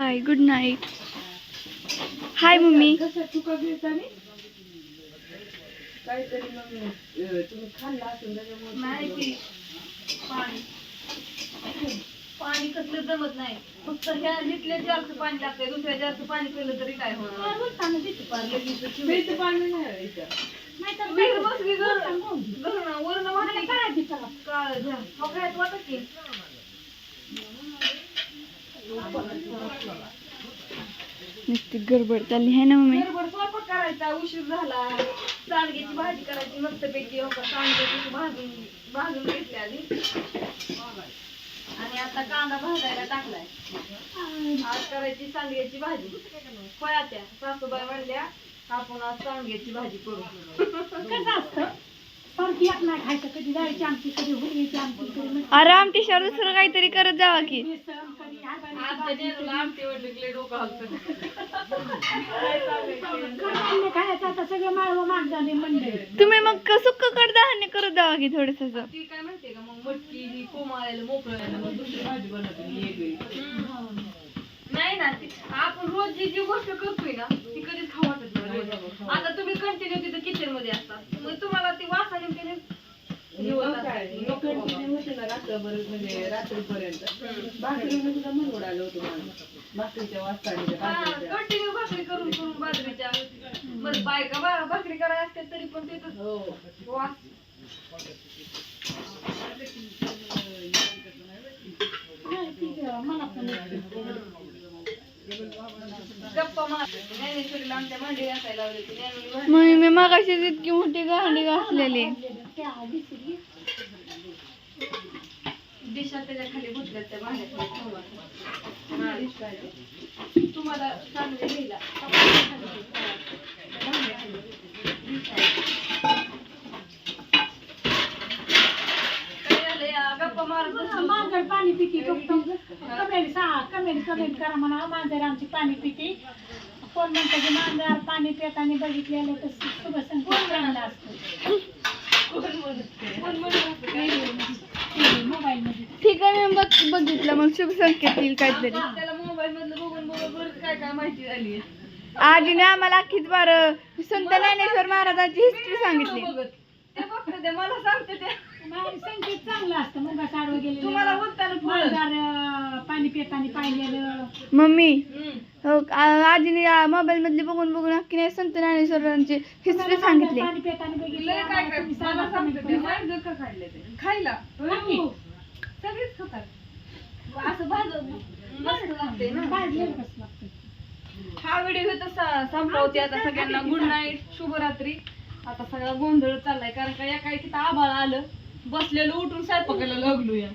Hi good night hi mummy कसं चुका काहीतरी तुम्ही असेल त्याच्यामुळे नाही पाणी पाणी कसलं जमत नाही फक्त ह्या लिटल्या जास्त पाणी लागतंय दुसऱ्या जास्त पाणी पिलं तरी काय होणार प्यायचं पाणी नाही आहे इथं. विहीर बसली घरून वरून वाटली काळ घ्या हो काय वाटत की नुसती गडबड चालली आहे ना मम्मी? गडबड स्वयंपाक करायचा उशीर झाला. सांडग्याची भाजी करायची मस्तपैकी. हो का सांडग्याची भाजून भाजून घेतली आधी. आणि आता कांदा भाजायला टाकलाय. आज करायची सांडग्याची भाजी. फळा त्या. सासूबाई म्हणल्या आपण आज सांडग्याची भाजी करू. अरे आमटी. शहर दुसरं काहीतरी करत जावा की. डोकं हलतं. तुम्ही मग सुक्क कडधान्य करत जावा की थोडस ती काय म्हणते का मग मटकी ही कोमाळ्याला मोकळ्याला मग दुसरी भाजी बनवते मी वेगळी नाही ना ती आपण रोज जी जी गोष्ट करतोय ना ती कधीच खाऊ वाटत नाही रोज. आता तुम्ही कंटिन्यू तिथं किचनमध्ये असता मग तुम्हाला ती वासाने त्याने रात्रीपर्यंत. भाकरीने सुद्धा म्हणून आलं होतं मला. भाकरीच्या वाजता कंटिन्यू भाकरी करून करून बाजरीच्या मग बायका बा- भाकरी करायला असते तरी पण तिथं हो. वास. मांडी घासायला मम्मी मी मागाशी इतकी मोठी गांडी घासलेली. तुम्हाला चांगले लिहिला काय झालं या गप्पा मारत बसलो. मांजर पाणी पिती कमेंट सा कमेंट कमेंट करा म्हणा मांजर आमची पाणी पिती कोण म्हणतं की मांजर पाणी पिताना बघितलेलं तर शुभ संकेत चांगला असतो ठीक आहे मी बघ बघितलं मग शुभ संकेत येईल काहीतरी. मोबाईल मधलं बघून काय काय माहिती झाली आजीने आम्हाला अख्खीच बार संत ज्ञानेश्वर महाराजांची हिस्ट्री सांगितली. ते मला सांगते ते. बाहेर संकेत चांगलं असतं मुगा साडवं गेलेलं तुम्हाला बोलताना फळ पाणी पिताना पाहिलेलं. मम्मी हो आ- आजीने मोबाईल मधली बघून बघून अख्खी नाही संत ज्ञानेश्वरांची हिस्ट्री सांगितली. पाणी पिताना लय काय काय बघितलं मला सांगते ते. तुम्ही मांजर का काढले ते. खायला. नक्की. सगळेच खातात. असं भाजून मस्त लागते ना. भाजलेलं कसं लागतं. हा व्हिडिओ तर संपवते आता सगळ्यांना. गुड नाईट शुभरात्री. आता सगळा गोंधळ चाललाय कारण का या काही तिथं आभाळ आलं. बसलेलं उठून स्वयंपाकाला लागलो या